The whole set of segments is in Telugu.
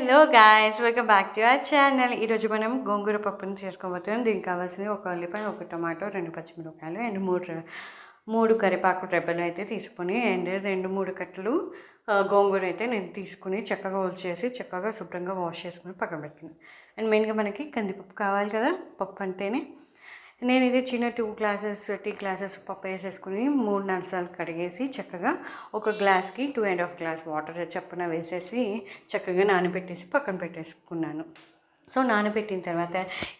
Hello guys welcome back to our channel ఈరోజు మనం గోంగూర పప్పుని చేసుకోబోతున్నాం. దీనికి కావాల్సింది ఒక ఉల్లిపాయ ఒక టమాటో రెండు పచ్చిమిరపకాయలు అండ్ మూడు మూడు కరివేపాకు రెబ్బలు అయితే తీసుకొని అండ్ రెండు మూడు కట్టలు గోంగూర అయితే నేను తీసుకుని చక్కగా చేసి చక్కగా శుభ్రంగా వాష్ చేసుకుని పక్కన పెట్టిన. అండ్ మెయిన్గా మనకి కందిపప్పు కావాలి కదా పప్పు అంటేనే నేనైతే చిన్న టూ గ్లాసెస్ టీ గ్లాసెస్ పప్పు వేసేసుకుని మూడు నాలుగు సార్లు కడిగేసి చక్కగా ఒక గ్లాస్కి two and half glass water చప్పున వేసేసి చక్కగా నానబెట్టేసి పక్కన పెట్టేసుకున్నాను. సో నానబెట్టిన తర్వాత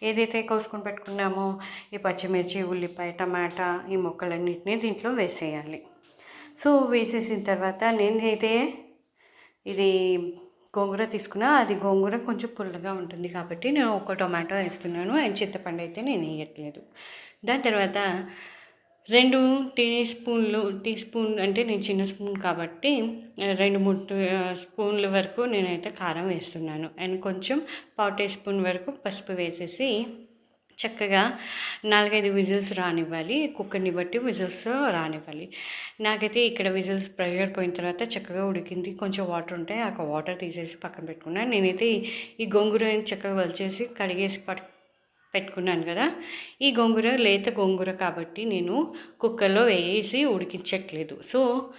ఏదైతే కోసుకొని పెట్టుకున్నామో ఈ పచ్చిమిర్చి ఉల్లిపాయ టమాటా ఈ మొక్కలన్నింటినీ దీంట్లో వేసేయాలి. సో వేసేసిన తర్వాత నేనైతే ఇది గోంగూర తీసుకున్నా అది గోంగూర కొంచెం పుల్లగా ఉంటుంది కాబట్టి నేను ఒక టొమాటో వేస్తున్నాను. అండ్ చింతపండు అయితే నేను వేయట్లేదు. దాని తర్వాత రెండు టీ స్పూన్లు టీ స్పూన్ అంటే నేను చిన్న స్పూన్ కాబట్టి రెండు మూడు స్పూన్ల వరకు నేనైతే కారం వేస్తున్నాను. అండ్ కొంచెం పావు టీ స్పూన్ వరకు పసుపు వేసేసి చక్కగా నాలుగైదు విజిల్స్ రానివ్వాలి కుక్కర్ని బట్టి విజిల్స్ రానివ్వాలి. నాకైతే ఇక్కడ విజిల్స్ ప్రెషర్ పోయిన తర్వాత చక్కగా ఉడికింది. కొంచెం వాటర్ ఉంటే ఆ వాటర్ తీసేసి పక్కన పెట్టుకున్నాను నేనైతే ఈ- ఈ గోంగూర చక్కగా వలిచేసి కడిగేసి పట్ పెట్టుకున్నాను కదా. ఈ గోంగూర లేత గోంగూర కాబట్టి నేను కుక్కర్లో వేసి ఉడికించట్లేదు. సో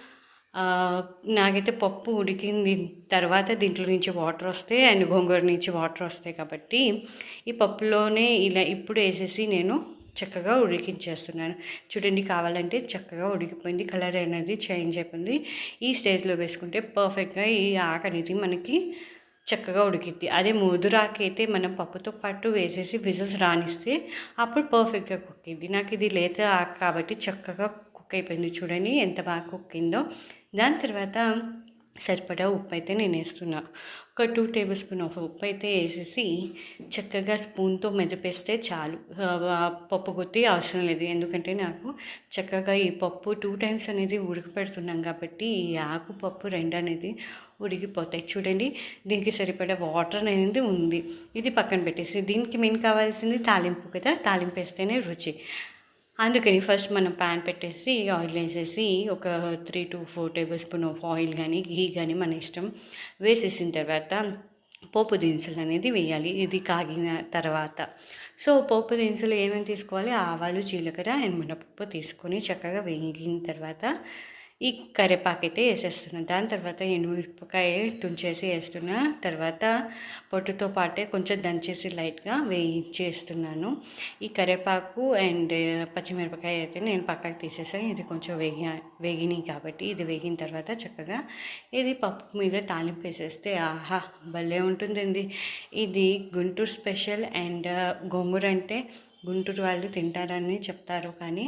నాకైతే పప్పు ఉడికింది. తర్వాత దీంట్లో నుంచి వాటర్ వస్తాయి అండ్ గోంగూర నుంచి వాటర్ వస్తాయి కాబట్టి ఈ పప్పులోనే ఇలా ఇప్పుడు వేసేసి నేను చక్కగా ఉడికించేస్తున్నాను. చూడండి కావాలంటే చక్కగా ఉడికిపోయింది. కలర్ అనేది చేంజ్ అయిపోయింది. ఈ స్టేజ్లో వేసుకుంటే పర్ఫెక్ట్గా ఈ ఆకు అనేది మనకి చక్కగా ఉడికిద్ది. అదే ముదురాకైతే మనం పప్పుతో పాటు వేసేసి విజిల్స్ రానిస్తే అప్పుడు పర్ఫెక్ట్గా కుక్ అయింది. నాకు ఇది లేత ఆకు కాబట్టి చక్కగా కుక్ అయిపోయింది. చూడండి ఎంత బాగా కుక్కిందో దాని తర్వాత సరిపడా ఉప్పు అయితే నేను వేస్తున్నా ఒక టూ టేబుల్ స్పూన్ ఆఫ్ ఉప్పు అయితే వేసేసి చక్కగా స్పూన్తో మెదిపేస్తే చాలు. పప్పు గుత్తి అవసరం లేదు. ఎందుకంటే నాకు చక్కగా ఈ పప్పు టూ టైమ్స్ అనేది ఉడకపెడుతున్నాం కాబట్టి ఈ ఆకు పప్పు రెండు అనేది ఉడికిపోతాయి. చూడండి దీనికి సరిపడా వాటర్ అనేది ఉంది. ఇది పక్కన పెట్టేసి దీనికి మెయిన్ కావాల్సింది తాలింపు కదా? తాలింపు వేస్తేనే రుచి. అందుకని ఫస్ట్ మనం ప్యాన్ పెట్టేసి ఆయిల్ వేసేసి ఒక three to four tablespoon of oil కానీ ఘీ కానీ మన ఇష్టం. వేసేసిన తర్వాత పోపు దినుసులు అనేది వేయాలి. ఇది కాగిన తర్వాత. సో పోపు దినుసులు ఏమేమి తీసుకోవాలి? ఆవాలు జీలకర్ర అండ్ మినపప్పు తీసుకొని చక్కగా వేగిన తర్వాత ఈ కరివేపాకు అయితే వేసేస్తున్నాను దాని తర్వాత ఎండుమిరపకాయ తుంచేసి వేస్తున్నా. తర్వాత పొట్టుతో పాటే కొంచెం దంచేసి లైట్గా వేయించేస్తున్నాను. ఈ కరివేపాకు అండ్ పచ్చిమిరపకాయ అయితే నేను పక్కకు తీసేసాను ఇది కొంచెం వేగి వేగినాయి కాబట్టి ఇది వేగిన తర్వాత చక్కగా ఇది పప్పు మీద తాలింపు వేసేస్తే ఆహా భలే ఉంటుందండి. ఇది గుంటూరు స్పెషల్ అండ్ గోంగూర అంటే గుంటూరు వాళ్ళు తింటారని చెప్తారు కానీ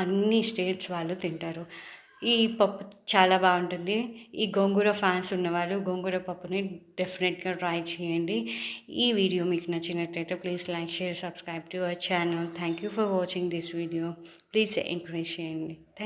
అన్ని స్టేట్స్ వాళ్ళు తింటారు. ఈ పప్పు చాలా బాగుంటుంది. ఈ గోంగూర ఫ్యాన్స్ ఉన్నవాళ్ళు గోంగూర పప్పుని డెఫినెట్గా ట్రై చేయండి. ఈ వీడియో మీకు నచ్చినట్లయితే please like share subscribe to our channel thank you for watching this video please encourage చేయండి. థ్యాంక్